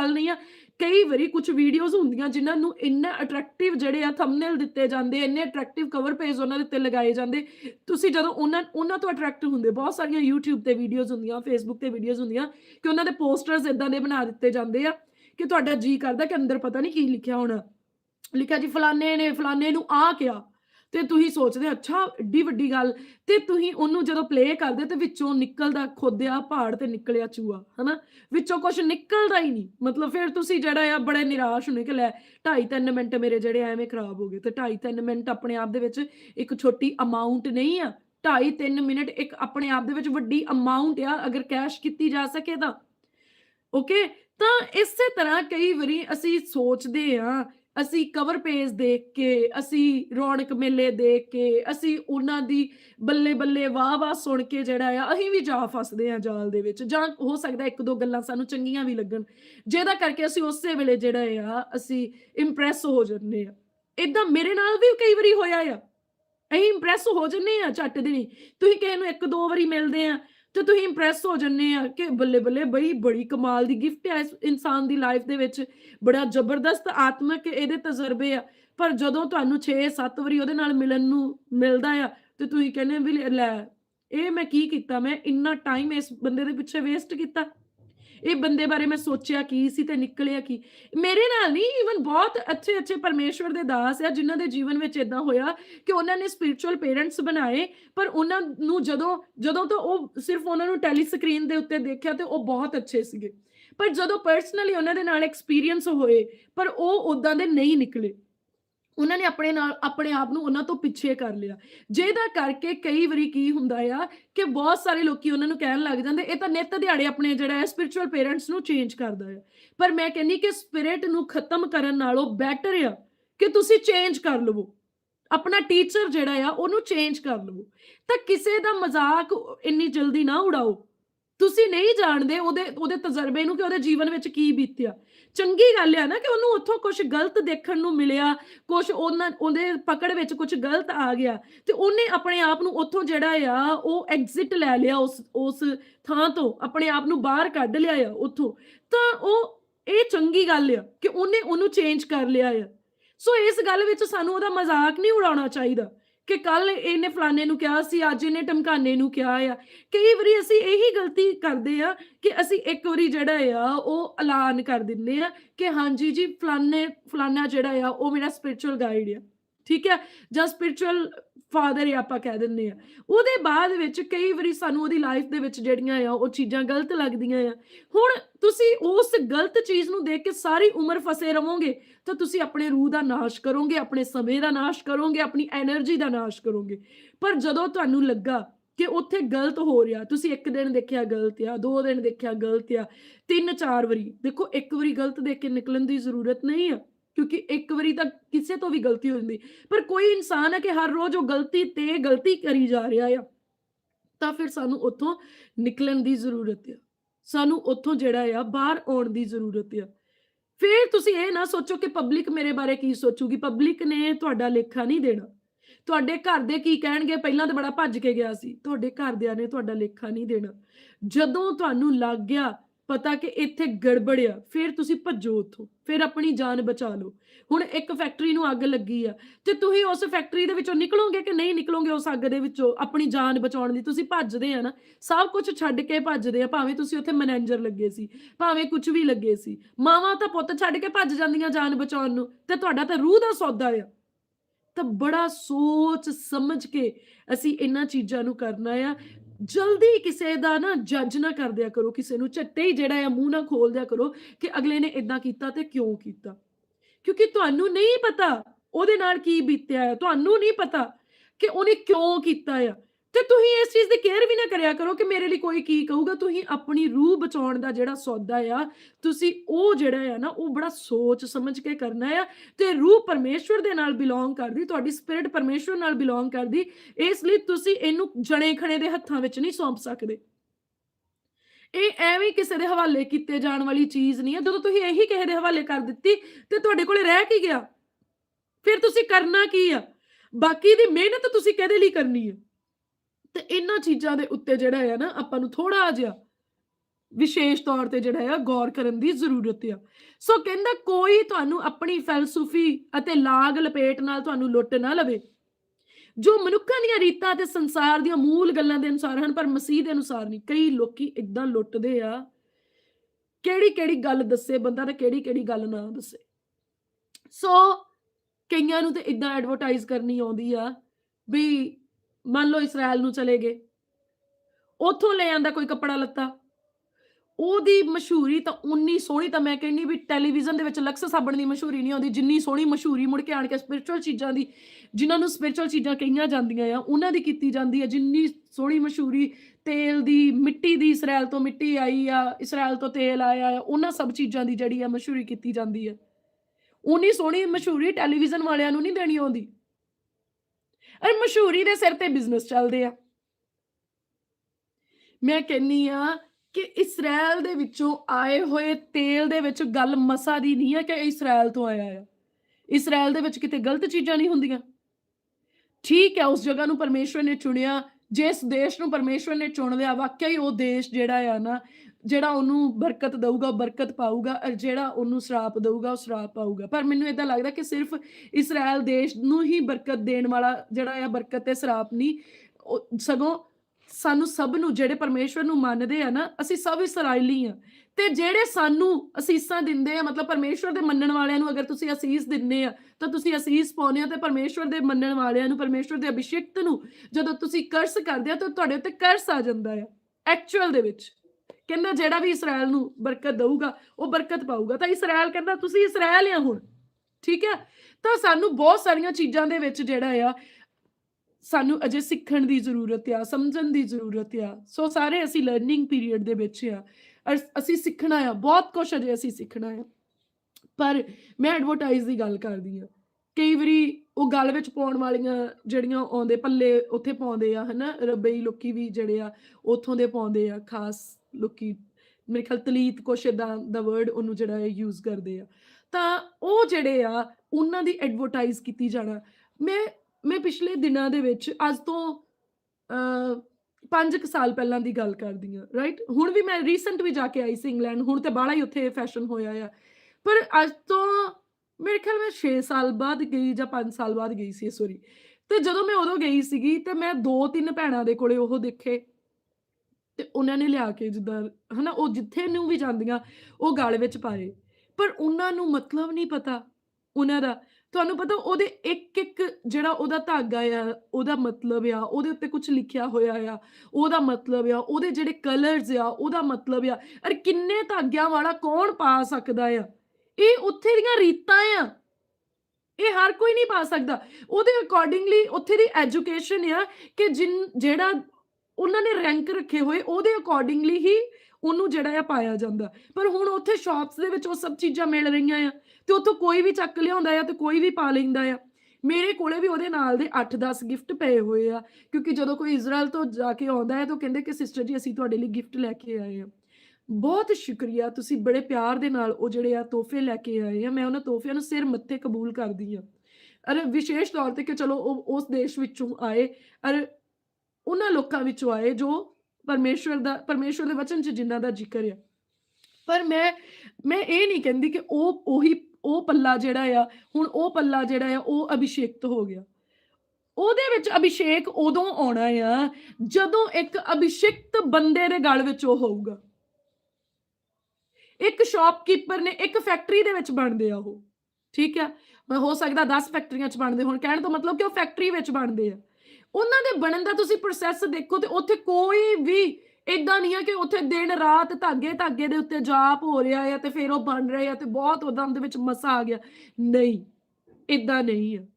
ਗੱਲ ਨਹੀਂ ਆ। ਕਈ ਵਾਰੀ ਕੁਝ ਵੀਡੀਓਜ਼ ਹੁੰਦੀਆਂ ਜਿਨ੍ਹਾਂ ਨੂੰ ਇੰਨਾ ਅਟਰੈਕਟਿਵ ਜਿਹੜੇ ਆ ਥੰਬਨੇਲ ਦਿੱਤੇ ਜਾਂਦੇ, ਇੰਨੇ ਅਟਰੈਕਟਿਵ ਕਵਰ ਪੇਜ ਉਹਨਾਂ ਦੇ ਉੱਤੇ ਲਗਾਏ ਜਾਂਦੇ। ਤੁਸੀਂ ਜਦੋਂ ਉਹਨਾਂ ਉਹਨਾਂ ਤੋਂ ਅਟਰੈਕਟ ਹੁੰਦੇ, ਬਹੁਤ ਸਾਰੀਆਂ YouTube ਤੇ ਵੀਡੀਓਜ਼ ਹੁੰਦੀਆਂ, Facebook ਤੇ ਵੀਡੀਓਜ਼ ਹੁੰਦੀਆਂ ਕਿ ਉਹਨਾਂ ਦੇ ਪੋਸਟਰਸ ਇਦਾਂ ਦੇ ਬਣਾ ਦਿੱਤੇ ਜਾਂਦੇ ਆ ਕਿ ਤੁਹਾਡਾ ਜੀ ਕਰਦਾ ਕਿ ਅੰਦਰ ਪਤਾ ਨਹੀਂ ਕੀ ਲਿਖਿਆ ਹੋਣਾ। ਲਿਖਿਆ ਜੀ, ਫਲਾਣੇ ਨੇ, ਫਲਾਣੇ ਨੂੰ ਆ ਕਿਹਾ। ਤੇ ਤੁਸੀਂ ਸੋਚਦੇ ਅੱਛਾ, ਏਡੀ ਵੱਡੀ ਗੱਲ। ਤੇ ਤੁਸੀਂ ਉਹਨੂੰ ਜਦੋਂ ਪਲੇ ਕਰਦੇ ਤੇ ਵਿੱਚੋਂ ਨਿਕਲਦਾ ਖੋਦਿਆ ਪਹਾੜ ਤੇ ਨਿਕਲਿਆ ਚੂਹਾ, ਹਨਾ? ਵਿੱਚੋਂ ਕੁਝ ਨਿਕਲਦਾ ਹੀ ਨਹੀਂ। ਮਤਲਬ ਫਿਰ ਤੁਸੀਂ ਜਿਹੜਾ ਆ ਬੜੇ ਨਿਰਾਸ਼ ਹੋਣੇ ਕਿ ਲੈ 2.5 3 ਮਿੰਟ ਮੇਰੇ ਜਿਹੜੇ ਐਵੇਂ ਖਰਾਬ ਹੋ ਗਏ ਤੇ 2.5 3 ਮਿੰਟ ਆਪਣੇ ਆਪ ਦੇ ਵਿੱਚ ਇੱਕ ਛੋਟੀ ਅਮਾਉਂਟ ਨਹੀਂ ਆ। 2.5 3 ਮਿੰਟ ਇੱਕ ਆਪਣੇ ਆਪ ਦੇ ਵਿੱਚ ਵੱਡੀ ਅਮਾਉਂਟ ਆ, ਅਗਰ ਕੈਸ਼ ਕੀਤੀ ਜਾ ਸਕੇ ਤਾਂ। ਓਕੇ ਤਾਂ ਇਸੇ ਤਰ੍ਹਾਂ ਕਈ ਵਾਰੀ ਅਸੀਂ ਸੋਚਦੇ ਆ ਅਸੀਂ ਕਵਰ ਪੇਜ ਦੇਖ ਕੇ, ਅਸੀਂ ਰੌਣਕ ਮੇਲੇ ਦੇਖ ਕੇ, ਅਸੀਂ ਉਹਨਾਂ ਦੀ ਬੱਲੇ ਬੱਲੇ ਵਾਹ ਵਾਹ ਸੁਣ ਕੇ ਜਿਹੜਾ ਆ, ਅਸੀਂ ਵੀ ਜਾ ਫਸਦੇ ਆ ਜਾਲ ਦੇ ਵਿੱਚ ਜਾਂ ਹੋ ਸਕਦਾ ਇੱਕ ਦੋ ਗੱਲਾਂ ਸਾਨੂੰ ਚੰਗੀਆਂ ਵੀ ਲੱਗਣ। ਜਿਹਦਾ ਕਰਕੇ ਅਸੀਂ ਉਸੇ ਵੇਲੇ ਜਿਹੜਾ ਆ, ਅਸੀਂ ਇੰਪ੍ਰੈਸ ਹੋ ਜੰਨੇ ਆ ਇਦਾਂ ਮੇਰੇ ਨਾਲ ਵੀ ਕਈ ਵਾਰੀ ਹੋਇਆ ਆ। ਅਸੀਂ ਇੰਪ੍ਰੈਸ ਹੋ ਜੰਨੇ ਆ ਝੱਟ ਦੇ ਨਹੀਂ ਤੁਸੀਂ ਕਿਸੇ ਨੂੰ ਇੱਕ ਦੋ ਵਾਰੀ ਮਿਲਦੇ ਆ ਤੇ ਤੁਸੀਂ ਇੰਪ੍ਰੈਸ ਹੋ ਜੰਨੇ ਆ ਕਿ ਬੱਲੇ ਬੱਲੇ ਬਈ ਬੜੀ ਕਮਾਲ ਦੀ ਗਿਫਟ ਹੈ ਇਸ ਇਨਸਾਨ ਦੀ ਲਾਈਫ ਦੇ ਵਿੱਚ। ਬੜਾ ਜ਼ਬਰਦਸਤ ਆਤਮਿਕ ਇਹਦੇ ਤਜਰਬੇ ਆ। ਪਰ ਜਦੋਂ ਤੁਹਾਨੂੰ 6-7 ਵਾਰੀ ਉਹਦੇ ਨਾਲ ਮਿਲਣ ਨੂੰ ਮਿਲਦਾ ਆ, ਤੇ ਤੁਸੀਂ ਕਹਿੰਦੇ ਵੀ ਲੈ- ਲੈ ਇਹ ਮੈਂ ਕੀ ਕੀਤਾ? ਮੈਂ ਇੰਨਾ ਟਾਈਮ ਇਸ ਬੰਦੇ ਦੇ ਪਿੱਛੇ ਵੇਸਟ ਕੀਤਾ। ਇਹ ਬੰਦੇ ਬਾਰੇ ਮੈਂ ਸੋਚਿਆ ਕੀ ਸੀ ਤੇ ਨਿਕਲਿਆ ਕੀ। ਮੇਰੇ ਨਾਲ ਨਹੀਂ ਈਵਨ ਬਹੁਤ ਅੱਛੇ ਅੱਛੇ ਪਰਮੇਸ਼ਵਰ ਦੇ ਦਾਸ ਆ, ਜਿਨ੍ਹਾਂ ਦੇ ਜੀਵਨ ਵਿੱਚ ਇਦਾਂ ਹੋਇਆ ਕਿ ਉਹਨਾਂ ਨੇ ਸਪਿਰਚੁਅਲ ਪੇਰੈਂਟਸ ਬਣਾਏ, ਪਰ ਉਹਨਾਂ ਨੂੰ ਜਦੋਂ ਜਦੋਂ ਤਾਂ ਉਹ ਸਿਰਫ ਉਹਨਾਂ ਨੂੰ ਟੈਲੀ ਸਕਰੀਨ ਦੇ ਉੱਤੇ ਦੇਖਿਆ ਤੇ ਉਹ ਬਹੁਤ ਅੱਛੇ ਸੀਗੇ। ਪਰ ਜਦੋਂ ਪਰਸਨਲੀ ਉਹਨਾਂ ਦੇ ਨਾਲ ਐਕਸਪੀਰੀਅੰਸ ਹੋਏ, ਪਰ ਉਹ ਉਦਾਂ ਦੇ ਨਹੀਂ ਨਿਕਲੇ। ਉਹਨਾਂ ਨੇ ਆਪਣੇ ਨਾਲ, ਆਪਣੇ ਆਪ ਨੂੰ ਉਹਨਾਂ ਤੋਂ ਪਿੱਛੇ ਕਰ ਲਿਆ। ਜਿਹਦਾ ਕਰਕੇ ਕਈ ਵਾਰੀ ਕੀ ਹੁੰਦਾ ਆ ਕਿ ਬਹੁਤ ਸਾਰੇ ਲੋਕੀ ਉਹਨਾਂ ਨੂੰ ਕਹਿਣ ਲੱਗ ਜਾਂਦੇ, ਇਹ ਤਾਂ ਨਿੱਤ ਦਿਹਾੜੇ ਆਪਣੇ ਜਿਹੜਾ ਹੈ ਸਪਿਰਚੁਅਲ ਪੇਰੈਂਟਸ ਨੂੰ ਚੇਂਜ ਕਰਦਾ ਹੈ ਪਰ ਮੈਂ ਕਹਿੰਨੀ ਕਿ ਸਪਿਰਿਟ ਨੂੰ ਖਤਮ ਕਰਨ ਨਾਲੋਂ ਬੈਟਰ ਆ ਕਿ ਤੁਸੀਂ ਚੇਂਜ ਕਰ ਲਵੋ। ਆਪਣਾ ਟੀਚਰ ਜਿਹੜਾ ਆ, ਉਹਨੂੰ ਚੇਂਜ ਕਰ ਲਵੋ। ਤਾਂ ਕਿਸੇ ਦਾ ਮਜ਼ਾਕ ਇੰਨੀ ਜਲਦੀ ਨਾ ਉਡਾਓ। ਤੁਸੀਂ ਨਹੀਂ ਜਾਣਦੇ ਉਹਦੇ ਉਹਦੇ ਤਜਰਬੇ ਨੂੰ ਕਿ ਉਹਦੇ ਜੀਵਨ ਵਿੱਚ ਕੀ ਬੀਤਿਆ। ਚੰਗੀ ਗੱਲ ਆ ਨਾ ਕਿ ਉਹਨੂੰ ਉੱਥੋਂ ਕੁਝ ਗਲਤ ਦੇਖਣ ਨੂੰ ਮਿਲਿਆ ਕੁਝ ਉਹਨਾਂ, ਉਹਦੇ ਪਕੜ ਵਿੱਚ ਕੁਝ ਗਲਤ ਆ ਗਿਆ ਤੇ ਉਹਨੇ ਆਪਣੇ ਆਪ ਨੂੰ ਉੱਥੋਂ ਜਿਹੜਾ ਆ, ਉਹ ਐਗਜ਼ਿਟ ਲੈ ਲਿਆ ਉਸ ਉਸ ਥਾਂ ਤੋਂ, ਆਪਣੇ ਆਪ ਨੂੰ ਬਾਹਰ ਕੱਢ ਲਿਆ ਆ ਉੱਥੋਂ। ਤਾਂ ਉਹ, ਇਹ ਚੰਗੀ ਗੱਲ ਆ ਕਿ ਉਹਨੇ ਉਹਨੂੰ ਚੇਂਜ ਕਰ ਲਿਆ ਆ। ਸੋ ਇਸ ਗੱਲ ਵਿੱਚ ਸਾਨੂੰ ਉਹਦਾ ਮਜ਼ਾਕ ਨਹੀਂ ਉਡਾਉਣਾ ਚਾਹੀਦਾ। ਕਿ ਕੱਲ ਇਹਨੇ ਫਲਾਣੇ ਨੂੰ ਕਿਹਾ ਸੀ, ਅੱਜ ਇਹਨੇ ਟਮਕਾਨੇ ਨੂੰ ਕਿਹਾ ਆ। ਕਈ ਵਾਰੀ ਅਸੀਂ ਇਹੀ ਗਲਤੀ ਕਰਦੇ ਆ ਕਿ ਅਸੀਂ ਇੱਕ ਵਾਰੀ ਜਿਹੜਾ ਆ, ਉਹ ਐਲਾਨ ਕਰ ਦਿੰਦੇ ਆ ਕਿ ਹਾਂਜੀ ਜੀ, ਫਲਾਣੇ, ਫਲਾਣਾ ਜਿਹੜਾ ਆ, ਉਹ ਮੇਰਾ ਸਪਿਰਚੁਅਲ ਗਾਈਡ ਆ। ਠੀਕ ਹੈ? ਜਾਂ ਸਪਿਰਚੁਅਲ ਫਾਦਰ ਆਪਾਂ ਕਹਿ ਦਿੰਦੇ ਆ ਉਹਦੇ ਬਾਅਦ ਵਿੱਚ ਕਈ ਵਾਰੀ ਸਾਨੂੰ ਉਹਦੀ ਲਾਈਫ ਦੇ ਵਿੱਚ ਜਿਹੜੀਆਂ ਆ, ਉਹ ਚੀਜ਼ਾਂ ਗਲਤ ਲੱਗਦੀਆਂ ਆ। ਹੁਣ ਤੁਸੀਂ ਉਸ ਗਲਤ ਚੀਜ਼ ਨੂੰ ਦੇਖ ਕੇ ਸਾਰੀ ਉਮਰ ਫਸੇ ਰਹੋਗੇ, ਤਾਂ ਤੁਸੀਂ ਆਪਣੇ ਰੂਹ ਦਾ ਨਾਸ਼ ਕਰੋਗੇ, ਆਪਣੇ ਸਮੇਂ ਦਾ ਨਾਸ਼ ਕਰੋਗੇ, ਆਪਣੀ એનર્ਜੀ ਦਾ ਨਾਸ਼ ਕਰੋਗੇ। ਪਰ ਜਦੋਂ ਤੁਹਾਨੂੰ ਲੱਗਾ ਕਿ ਉੱਥੇ ਗਲਤ ਹੋ ਰਿਹਾ, ਤੁਸੀਂ ਇੱਕ ਦਿਨ ਦੇਖਿਆ ਗਲਤ ਆ, ਦੋ ਦਿਨ ਦੇਖਿਆ ਗਲਤ ਆ, ਤਿੰਨ ਚਾਰ ਵਾਰੀ, ਦੇਖੋ ਇੱਕ ਵਾਰੀ ਗਲਤ ਦੇਖ ਕੇ ਨਿਕਲਣ ਦੀ ਜ਼ਰੂਰਤ ਨਹੀਂ ਆ। ਕਿਉਂਕਿ ਇੱਕ ਵਾਰੀ ਤਾਂ ਕਿਸੇ ਤੋਂ ਵੀ ਗਲਤੀ ਹੋ ਜਾਂਦੀ। ਪਰ ਕੋਈ ਇਨਸਾਨ ਹੈ ਕਿ ਹਰ ਰੋਜ਼ ਉਹ ਗਲਤੀ ਤੇ ਗਲਤੀ ਕਰੀ ਜਾ ਰਿਹਾ ਆ, ਤਾਂ ਫਿਰ ਸਾਨੂੰ ਉੱਥੋਂ ਨਿਕਲਣ ਦੀ ਜ਼ਰੂਰਤ ਆ। ਸਾਨੂੰ ਉੱਥੋਂ ਜਿਹੜਾ ਆ, ਬਾਹਰ ਆਉਣ ਦੀ ਜ਼ਰੂਰਤ ਆ। ਫਿਰ ਤੁਸੀਂ ਇਹ ਨਾ ਸੋਚੋ ਕਿ ਪਬਲਿਕ ਮੇਰੇ ਬਾਰੇ ਕੀ ਸੋਚੂਗੀ। ਪਬਲਿਕ ਨੇ ਤੁਹਾਡਾ ਲੇਖਾ ਨਹੀਂ ਦੇਣਾ। ਤੁਹਾਡੇ ਘਰ ਦੇ ਕੀ ਕਹਿਣਗੇ? ਪਹਿਲਾਂ ਤਾਂ ਬੜਾ ਭੱਜ ਕੇ ਗਿਆ ਸੀ। ਤੁਹਾਡੇ ਘਰਦਿਆਂ ਨੇ ਤੁਹਾਡਾ ਲੇਖਾ ਨਹੀਂ ਦੇਣਾ। ਜਦੋਂ ਤੁਹਾਨੂੰ ਲੱਗ ਗਿਆ ਪਤਾ ਕਿ ਇੱਥੇ ਗੜਬੜ ਆ, ਫਿਰ ਤੁਸੀਂ ਭੱਜੋ ਉੱਥੋਂ, ਫਿਰ ਆਪਣੀ ਜਾਨ ਬਚਾ ਲਓ। ਹੁਣ ਇੱਕ ਫੈਕਟਰੀ ਨੂੰ ਅੱਗ ਲੱਗੀ ਆ, ਤੇ ਤੁਸੀਂ ਉਸ ਫੈਕਟਰੀ ਦੇ ਵਿੱਚੋਂ ਨਿਕਲੋਗੇ ਕਿ ਨਹੀਂ ਨਿਕਲੋਗੇ ਉਸ ਅੱਗ ਦੇ ਵਿੱਚੋਂ ਆਪਣੀ ਜਾਨ ਬਚਾਉਣ ਦੀ? ਤੁਸੀਂ ਭੱਜਦੇ ਆ ਨਾ, ਸਭ ਕੁਝ ਛੱਡ ਕੇ ਭੱਜਦੇ ਆ, ਭਾਵੇਂ ਤੁਸੀਂ ਉੱਥੇ ਮੈਨੇਜਰ ਲੱਗੇ ਸੀ, ਭਾਵੇਂ ਕੁਝ ਵੀ ਲੱਗੇ ਸੀ। ਮਾਵਾਂ ਤਾਂ ਪੁੱਤ ਛੱਡ ਕੇ ਭੱਜ ਜਾਂਦੀਆਂ ਜਾਨ ਬਚਾਉਣ ਨੂੰ, ਤੇ ਤੁਹਾਡਾ ਤਾਂ ਰੂਹ ਦਾ ਸੌਦਾ ਆ। ਤਾਂ ਬੜਾ ਸੋਚ ਸਮਝ ਕੇ ਅਸੀਂ ਇਹਨਾਂ ਚੀਜ਼ਾਂ ਨੂੰ ਕਰਨਾ ਆ ਜਲਦੀ ਕਿਸੇ ਦਾ ਨਾ ਜੱਜ ਨਾ ਕਰ ਦਿਆ ਕਰੋ, ਕਿਸੇ ਨੂੰ ਝੱਟੇ ਹੀ ਜਿਹੜਾ ਆ ਮੂੰਹ ਨਾ ਖੋਲ ਦਿਆ ਕਰੋ ਕਿ ਅਗਲੇ ਨੇ ਇਦਾਂ ਕੀਤਾ ਤੇ ਕਿਉਂ ਕੀਤਾ। ਕਿਉਂਕਿ ਤੁਹਾਨੂੰ ਨਹੀਂ ਪਤਾ ਉਹਦੇ ਨਾਲ ਕੀ ਬੀਤਿਆ ਹੈ ਤੁਹਾਨੂੰ ਨਹੀਂ ਪਤਾ ਕਿ ਉਹਨੇ ਕਿਉਂ ਕੀਤਾ ਆ। ਤੇ ਤੁਸੀਂ ਇਸ ਚੀਜ਼ ਦੀ ਕੇਅਰ ਵੀ ਨਾ ਕਰਿਆ ਕਰੋ ਕਿ ਮੇਰੇ ਲਈ ਕੋਈ ਕੀ ਕਹੂਗਾ। ਤੁਸੀਂ ਆਪਣੀ ਰੂਹ ਬਚਾਉਣ ਦਾ ਜਿਹੜਾ ਸੌਦਾ ਆ, ਤੁਸੀਂ ਉਹ ਜਿਹੜਾ ਆ ਨਾ, ਉਹ ਬੜਾ ਸੋਚ ਸਮਝ ਕੇ ਕਰਨਾ ਆ ਤੇ ਰੂਹ ਪਰਮੇਸ਼ਵਰ ਦੇ ਨਾਲ ਬਿਲੋਂਗ ਕਰਦੀ, ਤੁਹਾਡੀ ਸਪਿਰਿਟ ਪਰਮੇਸ਼ਵਰ ਨਾਲ ਬਿਲੋਂਗ ਕਰਦੀ, ਇਸ ਲਈ ਤੁਸੀਂ ਇਹਨੂੰ ਜਣੇ ਖਣੇ ਦੇ ਹੱਥਾਂ ਵਿੱਚ ਨਹੀਂ ਸੌਂਪ ਸਕਦੇ। ਇਹ ਐਵੇਂ ਕਿਸੇ ਦੇ ਹਵਾਲੇ ਕੀਤੇ ਜਾਣ ਵਾਲੀ ਚੀਜ਼ ਨਹੀਂ ਹੈ ਜਦੋਂ ਤੁਸੀਂ ਇਹੀ ਕਿਸੇ ਦੇ ਹਵਾਲੇ ਕਰ ਦਿੱਤੀ ਤੇ ਤੁਹਾਡੇ ਕੋਲੇ ਰਹਿ ਕੀ ਗਿਆ? ਫਿਰ ਤੁਸੀਂ ਕਰਨਾ ਕੀ ਆ? ਬਾਕੀ ਦੀ ਮਿਹਨਤ ਤੁਸੀਂ ਕਿਹਦੇ ਲਈ ਕਰਨੀ ਹੈ ਤੇ ਇਹਨਾਂ ਚੀਜ਼ਾਂ ਦੇ ਉੱਤੇ ਜਿਹੜਾ ਹੈ ਨਾ, ਆਪਾਂ ਨੂੰ ਥੋੜਾ ਜਿਹਾ ਵਿਸ਼ੇਸ਼ ਤੌਰ ਤੇ ਜਿਹੜਾ ਆ, ਗੌਰ ਕਰਨ ਦੀ ਜ਼ਰੂਰਤ ਆ। ਸੋ ਕਹਿੰਦਾ ਕੋਈ ਤੁਹਾਨੂੰ ਆਪਣੀ ਫਲਸਫੀ ਅਤੇ ਲਾਗ ਲਪੇਟ ਨਾਲ ਤੁਹਾਨੂੰ ਲੁੱਟ ਨਾ ਲਵੇ। ਜੋ ਮਨੁੱਖਾਂ ਦੀਆਂ ਰੀਤਾਂ ਤੇ ਸੰਸਾਰ ਦੀਆਂ ਮੂਲ ਗੱਲਾਂ ਦੇ ਅਨੁਸਾਰ ਹਨ, ਪਰ ਮਸੀਹ ਦੇ ਅਨੁਸਾਰ ਨਹੀਂ। ਕਈ ਲੋਕੀ ਇਦਾਂ ਲੁੱਟਦੇ ਆ। ਕਿਹੜੀ ਕਿਹੜੀ ਗੱਲ ਦੱਸੇ ਬੰਦਾ ਤੇ ਕਿਹੜੀ ਕਿਹੜੀ ਗੱਲ ਨਾ ਦੱਸੇ। ਸੋ ਕਈਆਂ ਨੂੰ ਤੇ ਇਦਾਂ ਐਡਵਰਟਾਈਜ਼ ਕਰਨੀ ਆਉਂਦੀ ਆ ਵੀ ਮੰਨ ਲਓ ਇਸਰਾਇਲ ਨੂੰ ਚਲੇ ਗਏ। ਉੱਥੋਂ ਲੈ ਆਂਦਾ ਕੋਈ ਕੱਪੜਾ ਲੱਤਾ। ਉਹਦੀ ਮਸ਼ਹੂਰੀ ਤਾਂ ਉਨੀ ਸੋਹਣੀ ਤਾਂ ਮੈਂ ਕਹਿੰਨੀ ਵੀ ਟੈਲੀਵਿਜ਼ਨ ਦੇ ਵਿੱਚ ਲਕਸ ਸਾਬਣ ਦੀ ਮਸ਼ਹੂਰੀ ਨਹੀਂ ਆਉਂਦੀ, ਜਿੰਨੀ ਸੋਹਣੀ ਮਸ਼ਹੂਰੀ ਮੁੜ ਕੇ ਆਣ ਕੇ ਸਪਿਰਚੁਅਲ ਚੀਜ਼ਾਂ ਦੀ, ਜਿਨ੍ਹਾਂ ਨੂੰ ਸਪਿਰਚੁਅਲ ਚੀਜ਼ਾਂ ਕਹੀਆਂ ਜਾਂਦੀਆਂ ਆ, ਉਹਨਾਂ ਦੀ ਕੀਤੀ ਜਾਂਦੀ ਹੈ ਜਿੰਨੀ ਸੋਹਣੀ ਮਸ਼ਹੂਰੀ ਤੇਲ ਦੀ, ਮਿੱਟੀ ਦੀ ਇਸਰਾਇਲ ਤੋਂ ਮਿੱਟੀ ਆਈ ਆ, ਇਸਰਾਇਲ ਤੋਂ ਤੇਲ ਆਇਆ ਆ, ਉਹਨਾਂ ਸਭ ਚੀਜ਼ਾਂ ਦੀ ਜਿਹੜੀ ਆ ਮਸ਼ਹੂਰੀ ਕੀਤੀ ਜਾਂਦੀ ਹੈ ਉਨੀ ਸੋਹਣੀ ਮਸ਼ਹੂਰੀ ਟੈਲੀਵਿਜ਼ਨ ਵਾਲਿਆਂ ਨੂੰ ਨਹੀਂ ਦੇਣੀ ਆਉਂਦੀ। ਅਰ ਮਸ਼ਹੂਰੀ ਦੇ ਸਿਰ ਤੇ ਬਿਜ਼ਨਸ ਚੱਲਦੇ ਆ। ਮੈਂ ਕਹਿੰਨੀ ਆ ਕਿ ਇਸਰਾਇਲ ਦੇ ਵਿੱਚੋਂ ਆਏ ਹੋਏ ਤੇਲ ਦੇ ਵਿੱਚ ਗੱਲ ਮਸਾ ਦੀ ਨਹੀਂ ਹੈ ਕਿ ਇਹ ਇਸਰਾਇਲ ਤੋਂ ਆਇਆ ਆ। ਇਸਰਾਇਲ ਦੇ ਵਿੱਚ ਕਿਤੇ ਗਲਤ ਚੀਜ਼ਾਂ ਨਹੀਂ ਹੁੰਦੀਆਂ। ਠੀਕ ਹੈ, ਉਸ ਜਗ੍ਹਾ ਨੂੰ ਪਰਮੇਸ਼ਵਰ ਨੇ ਚੁਣਿਆ, ਜਿਸ ਦੇਸ਼ ਨੂੰ ਪਰਮੇਸ਼ਵਰ ਨੇ ਚੁਣ ਲਿਆ, ਵਾਕਿਆ ਹੀ ਉਹ ਦੇਸ਼ ਜਿਹੜਾ ਆ ਨਾ ਜਿਹੜਾ ਉਹਨੂੰ ਬਰਕਤ ਦੇਊਗਾ, ਬਰਕਤ ਪਾਊਗਾ ਅਰ ਜਿਹੜਾ ਉਹਨੂੰ ਸ਼ਰਾਪ ਦਊਗਾ, ਉਹ ਸ਼ਰਾਪ ਪਾਊਗਾ। ਪਰ ਮੈਨੂੰ ਇਦਾਂ ਲੱਗਦਾ ਕਿ ਸਿਰਫ ਇਸਰਾਇਲ ਦੇਸ਼ ਨੂੰ ਹੀ ਬਰਕਤ ਦੇਣ ਵਾਲਾ ਜਿਹੜਾ ਆ ਬਰਕਤ ਤੇ ਸ਼ਰਾਪ ਨਹੀਂ। ਉਹ ਸਗੋਂ ਸਾਨੂੰ ਸਭ ਨੂੰ, ਜਿਹੜੇ ਪਰਮੇਸ਼ਵਰ ਨੂੰ ਮੰਨਦੇ ਆ ਨਾ, ਅਸੀਂ ਸਭ ਇਸਰਾਇਲੀ ਆ। ਤੇ ਜਿਹੜੇ ਸਾਨੂੰ ਅਸੀਸਾਂ ਦਿੰਦੇ ਆ, ਮਤਲਬ ਪਰਮੇਸ਼ਵਰ ਦੇ ਮੰਨਣ ਵਾਲਿਆਂ ਨੂੰ ਅਗਰ ਤੁਸੀਂ ਅਸੀਸ ਦਿੰਦੇ ਆ, ਤਾਂ ਤੁਸੀਂ ਅਸੀਸ ਪਾਉਂਦੇ ਆ ਤੇ ਪਰਮੇਸ਼ਵਰ ਦੇ ਮੰਨਣ ਵਾਲਿਆਂ ਨੂੰ, ਪਰਮੇਸ਼ਵਰ ਦੇ ਅਭਿਸ਼ੇਕਤ ਨੂੰ ਜਦੋਂ ਤੁਸੀਂ ਕਰਸ ਕਰਦੇ ਆ, ਤਾਂ ਤੁਹਾਡੇ ਉੱਤੇ ਕਰਸ ਆ ਜਾਂਦਾ ਆ ਐਕਚੁਅਲ ਦੇ ਵਿੱਚ। ਕਹਿੰਦਾ ਜਿਹੜਾ ਵੀ ਇਸਰਾਇਲ ਨੂੰ ਬਰਕਤ ਦੇਊਗਾ, ਉਹ ਬਰਕਤ ਪਾਊਗਾ। ਤਾਂ ਇਸਰਾਇਲ ਕਹਿੰਦਾ, ਤੁਸੀਂ ਇਸਰਾਇਲ ਆ ਹੁਣ। ਠੀਕ ਹੈ? ਤਾਂ ਸਾਨੂੰ ਬਹੁਤ ਸਾਰੀਆਂ ਚੀਜ਼ਾਂ ਦੇ ਵਿੱਚ ਜਿਹੜਾ ਆ, ਸਾਨੂੰ ਅਜੇ ਸਿੱਖਣ ਦੀ ਜ਼ਰੂਰਤ ਆ, ਸਮਝਣ ਦੀ ਜ਼ਰੂਰਤ ਆ। ਸੋ ਸਾਰੇ ਅਸੀਂ ਲਰਨਿੰਗ ਪੀਰੀਅਡ ਦੇ ਵਿੱਚ ਆ। ਅਸੀਂ ਸਿੱਖਣਾ ਆ, ਬਹੁਤ ਕੁਝ ਅਜੇ ਅਸੀਂ ਸਿੱਖਣਾ ਆ। ਪਰ ਮੈਂ ਐਡਵਰਟਾਈਜ਼ ਦੀ ਗੱਲ ਕਰਦੀ ਆ। ਕਈ ਵਾਰੀ ਉਹ ਗੱਲ ਵਿੱਚ ਪਾਉਣ ਵਾਲੀਆਂ ਜਿਹੜੀਆਂ ਆਉਂਦੇ, ਪੱਲੇ ਉੱਥੇ ਪਾਉਂਦੇ ਆ, ਹਨਾ? ਰਬਈ ਲੋਕੀ ਵੀ ਜਿਹੜੇ ਆ, ਉੱਥੋਂ ਦੇ ਪਾਉਂਦੇ ਆ, ਖਾਸ ਲੋਕੀ, ਮੇਰੇ ਖਿਆਲ ਤਲੀਤ ਕੁਛ ਇਦਾਂ ਦਾ ਵਰਡ ਉਹਨੂੰ ਜਿਹੜਾ ਹੈ ਯੂਜ਼ ਕਰਦੇ ਆ। ਤਾਂ ਉਹ ਜਿਹੜੇ ਆ, ਉਹਨਾਂ ਦੀ ਐਡਵਰਟਾਈਜ਼ ਕੀਤੀ ਜਾਣਾ। ਮੈਂ ਮੈਂ ਪਿਛਲੇ ਦਿਨਾਂ ਦੇ ਵਿੱਚ ਅੱਜ ਤੋਂ ਅ 5 ਸਾਲ ਪਹਿਲਾਂ ਦੀ ਗੱਲ ਕਰਦੀ ਆ ਰਾਈਟ ਹੁਣ ਵੀ ਮੈਂ ਰੀਸੈਂਟ ਵੀ ਜਾ ਕੇ ਆਈ ਸੀ ਇੰਗਲੈਂਡ, ਹੁਣ ਤੇ ਬਾਹਲਾ ਹੀ ਉੱਥੇ ਫੈਸ਼ਨ ਹੋਇਆ ਆ। ਪਰ ਅੱਜ ਤੋਂ ਮੇਰੇ ਖਿਆਲ ਮੈਂ 6 ਸਾਲ ਬਾਅਦ ਗਈ ਜਾਂ 5 ਸਾਲ ਬਾਅਦ ਗਈ ਸੀ ਸੋਰੀ ਤੇ ਜਦੋਂ ਮੈਂ ਉਦੋਂ ਗਈ ਸੀਗੀ, ਤੇ ਮੈਂ ਦੋ ਤਿੰਨ ਭੈਣਾਂ ਦੇ ਕੋਲੇ ਉਹ ਦੇਖੇ। ਤੇ ਉਹਨਾਂ ਨੇ ਲਿਆ ਕੇ ਜਿੱਦਾਂ, ਹਨਾ, ਉਹ ਜਿੱਥੇ ਨੂੰ ਵੀ ਜਾਂਦੀਆਂ, ਉਹ ਗਲ ਵਿੱਚ ਪਾਏ ਪਰ ਉਹਨਾਂ ਨੂੰ ਮਤਲਬ ਨਹੀਂ ਪਤਾ ਉਹਨਾਂ ਦਾ। ਤੁਹਾਨੂੰ ਪਤਾ ਉਹਦੇ ਇੱਕ ਇੱਕ ਜਿਹੜਾ ਉਹਦਾ ਧਾਗਾ ਆ, ਉਹਦਾ ਮਤਲਬ ਆ, ਉਹਦੇ ਉੱਤੇ ਕੁਝ ਲਿਖਿਆ ਹੋਇਆ ਆ, ਉਹਦਾ ਮਤਲਬ ਆ, ਉਹਦੇ ਜਿਹੜੇ ਕਲਰਸ ਆ, ਉਹਦਾ ਮਤਲਬ ਆ, ਅਰ ਕਿੰਨੇ ਧਾਗਿਆਂ ਵਾਲਾ ਕੌਣ ਪਾ ਸਕਦਾ ਆ? ਇਹ ਉੱਥੇ ਦੀਆਂ ਰੀਤਾਂ ਆ। ਇਹ ਹਰ ਕੋਈ ਨਹੀਂ ਪਾ ਸਕਦਾ। ਉਹਦੇ ਅਕੋਰਡਿੰਗਲੀ ਉੱਥੇ ਦੀ ਐਜੂਕੇਸ਼ਨ ਆ ਕਿ ਜਿਨ, ਜਿਹੜਾ ਉਹਨਾਂ ਨੇ ਰੈਂਕ ਰੱਖੇ ਹੋਏ, ਉਹਦੇ ਅਕੋਰਡਿੰਗਲੀ ਹੀ ਉਹਨੂੰ ਜਿਹੜਾ ਆ ਪਾਇਆ ਜਾਂਦਾ। ਪਰ ਹੁਣ ਉੱਥੇ ਸ਼ਾਪਸ ਦੇ ਵਿੱਚ ਉਹ ਸਭ ਚੀਜ਼ਾਂ ਮਿਲ ਰਹੀਆਂ ਆ ਤੇ ਉੱਥੋਂ ਕੋਈ ਵੀ ਚੱਕ ਲਿਆਉਂਦਾ ਆ ਤੇ ਕੋਈ ਵੀ ਪਾ ਲੈਂਦਾ ਆ। ਮੇਰੇ ਕੋਲੇ ਵੀ ਉਹਦੇ ਨਾਲ ਦੇ 8-10 ਗਿਫਟ ਪਏ ਹੋਏ ਆ, ਕਿਉਂਕਿ ਜਦੋਂ ਕੋਈ ਇਜ਼ਰਾਈਲ ਤੋਂ ਜਾ ਕੇ ਆਉਂਦਾ ਹੈ ਤਾਂ ਉਹ ਕਹਿੰਦੇ ਕਿ ਸਿਸਟਰ ਜੀ, ਅਸੀਂ ਤੁਹਾਡੇ ਲਈ ਗਿਫਟ ਲੈ ਕੇ ਆਏ ਆ। ਬਹੁਤ ਸ਼ੁਕਰੀਆ, ਤੁਸੀਂ ਬੜੇ ਪਿਆਰ ਦੇ ਨਾਲ ਉਹ ਜਿਹੜੇ ਆ ਤੋਹਫੇ ਲੈ ਕੇ ਆਏ ਆ। ਮੈਂ ਉਹਨਾਂ ਤੋਹਫਿਆਂ ਨੂੰ ਸਿਰ ਮੱਥੇ ਕਬੂਲ ਕਰਦੀ ਆ। ਅਰੇ ਵਿਸ਼ੇਸ਼ ਤੌਰ ਤੇ ਕਿ ਚਲੋ ਉਹ ਉਸ ਦੇਸ਼ ਵਿੱਚੋਂ ਆਏ, ਅਰ ਉਹਨਾਂ ਲੋਕਾਂ ਵਿੱਚੋਂ ਆਏ ਜੋ ਪਰਮੇਸ਼ਵਰ ਦਾ, ਪਰਮੇਸ਼ਵਰ ਦੇ ਵਚਨ 'ਚ ਜਿਨ੍ਹਾਂ ਦਾ ਜ਼ਿਕਰ ਆ। ਪਰ ਮੈਂ ਮੈਂ ਇਹ ਨਹੀਂ ਕਹਿੰਦੀ ਕਿ ਉਹ, ਉਹੀ, ਉਹ ਪੱਲਾ ਜਿਹੜਾ ਆ, ਹੁਣ ਉਹ ਪੱਲਾ ਜਿਹੜਾ ਆ, ਉਹ ਅਭਿਸ਼ੇਕਤ ਹੋ ਗਿਆ। ਉਹਦੇ ਵਿੱਚ ਅਭਿਸ਼ੇਕ ਉਦੋਂ ਆਉਣਾ ਆ, ਜਦੋਂ ਇੱਕ ਅਭਿਸ਼ੇਕਤ ਬੰਦੇ ਦੇ ਗਲ ਵਿੱਚ ਉਹ ਹੋਊਗਾ। ਇੱਕ ਸ਼ਾਪਕੀਪਰ ਨੇ ਇੱਕ ਫੈਕਟਰੀ ਦੇ ਵਿੱਚ ਬਣਦੇ ਆ ਉਹ। ਠੀਕ ਆ? ਮੈਂ ਹੋ ਸਕਦਾ 10 ਫੈਕਟਰੀਆਂ 'ਚ ਬਣਦੇ ਹੁਣ। ਕਹਿਣ ਤੋਂ ਮਤਲਬ ਕਿ ਉਹ ਫੈਕਟਰੀ ਵਿੱਚ ਬਣਦੇ ਆ। ਉਹਨਾਂ ਦੇ ਬਣਨ ਦਾ ਤੁਸੀਂ ਪ੍ਰੋਸੈਸ ਦੇਖੋ ਤੇ ਉੱਥੇ ਕੋਈ ਵੀ ਇਦਾਂ ਨਹੀਂ ਹੈ ਕਿ ਉੱਥੇ ਦਿਨ ਰਾਤ ਧਾਗੇ ਧਾਗੇ ਦੇ ਉੱਤੇ ਜਾਪ ਹੋ ਰਿਹਾ ਹੈ ਤੇ ਫਿਰ ਉਹ ਬਣ ਰਿਹਾ ਤੇ ਬਹੁਤ ਉਹਦਾ ਦੇ ਵਿੱਚ ਮਸਾ ਆ ਗਿਆ। ਨਹੀਂ ਇਦਾਂ ਨਹੀਂ ਹੈ।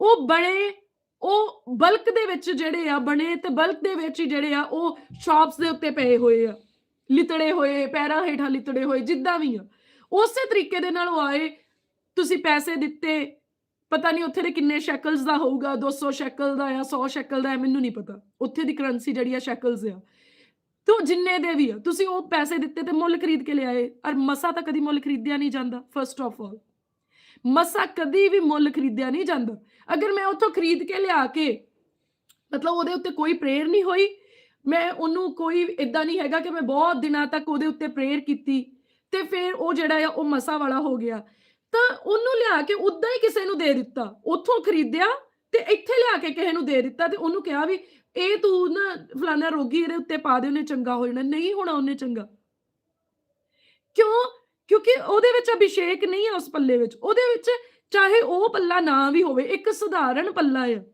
ਉਹ ਬਣੇ, ਉਹ ਬਲਕ ਦੇ ਵਿੱਚ ਜਿਹੜੇ ਆ, ਬਣੇ ਤੇ ਬਲਕ ਦੇ ਵਿੱਚ ਹੀ ਜਿਹੜੇ ਆ, ਉਹ ਸ਼ਾਪਸ ਦੇ ਉੱਤੇ ਪਏ ਹੋਏ ਆ। ਲਿਤੜੇ ਹੋਏ, ਪੈਰਾਂ ਹੇਠਾਂ ਲਿਤੜੇ ਹੋਏ, ਜਿੱਦਾਂ ਵੀ ਆ। ਉਸੇ ਤਰੀਕੇ ਦੇ ਨਾਲ ਉਹ ਆਏ, ਤੁਸੀਂ ਪੈਸੇ ਦਿੱਤੇ ਪਤਾ ਨਹੀਂ ਉੱਥੇ ਦੇ ਕਿੰਨੇ ਸ਼ੈਕਲਸ ਦਾ ਹੋਊਗਾ 200 ਸ਼ੈਕਲ ਦਾ ਆ 100 ਸ਼ੈਕਲ ਦਾ ਹੈ ਮੈਨੂੰ ਨਹੀਂ ਪਤਾ। ਉੱਥੇ ਦੀ ਕਰੰਸੀ ਜਿਹੜੀ ਆ ਸ਼ੈਕਲਸ ਆ। ਤੋ ਜਿੰਨੇ ਦੇ ਵੀ ਆ, ਤੁਸੀਂ ਉਹ ਪੈਸੇ ਦਿੱਤੇ ਤੇ ਮੁੱਲ ਖਰੀਦ ਕੇ ਲਿਆਏ, ਔਰ ਮਸਾ ਤਾਂ ਕਦੀ ਮੁੱਲ ਖਰੀਦਿਆ ਨਹੀਂ ਜਾਂਦਾ ਫਰਸਟ ਆਫ ਆਲ ਮਸਾ ਕਦੀ ਵੀ ਮੁੱਲ ਖਰੀਦਿਆ ਨਹੀਂ ਜਾਂਦਾ। ਅਗਰ ਮੈਂ ਉੱਥੋਂ ਖਰੀਦ ਕੇ ਲਿਆ ਕੇ, ਮਤਲਬ ਉਹਦੇ ਉੱਤੇ ਕੋਈ ਪ੍ਰੇਅਰ ਨਹੀਂ ਹੋਈ, ਮੈਂ ਉਹਨੂੰ ਕੋਈ ਇਦਾਂ ਨਹੀਂ ਹੈਗਾ ਕਿ ਮੈਂ ਬਹੁਤ ਦਿਨਾਂ ਤੱਕ ਉਹਦੇ ਉੱਤੇ ਪ੍ਰੇਅਰ ਕੀਤੀ, ਤੇ ਫਿਰ ਉਹ ਜਿਹੜਾ ਆ, ਉਹ ਮਸਾ ਵਾਲਾ ਹੋ ਗਿਆ। ਤਾਂ ਉਹਨੂੰ ਲਿਆ ਕੇ ਉਦਾਂ ਹੀ ਕਿਸੇ ਨੂੰ ਦੇ ਦਿੱਤਾ। ਉੱਥੋਂ ਖਰੀਦਿਆ ਤੇ ਇੱਥੇ ਲਿਆ ਕੇ ਕਿਸੇ ਨੂੰ ਦੇ ਦਿੱਤਾ ਤੇ ਉਹਨੂੰ ਕਿਹਾ ਵੀ ਇਹ ਤੂੰ ਨਾ ਫਲਾਣਾ ਰੋਗੀ ਇਹਦੇ ਉੱਤੇ ਪਾ ਦੇ, ਉਹਨੇ ਚੰਗਾ ਹੋ ਜਾਣਾ। ਨਹੀਂ ਹੋਣਾ ਉਹਨੇ ਚੰਗਾ। ਕਿਉਂ? ਕਿਉਂਕਿ ਉਹਦੇ ਵਿੱਚ ਅਭਿਸ਼ੇਕ ਨਹੀਂ ਹੈ ਉਸ ਪੱਲੇ ਵਿੱਚ। ਉਹਦੇ ਵਿੱਚ ਚਾਹੇ ਉਹ ਪੱਲਾ ਨਾ ਵੀ ਹੋਵੇ, ਇੱਕ ਸਧਾਰਨ ਪੱਲਾ ਹੈ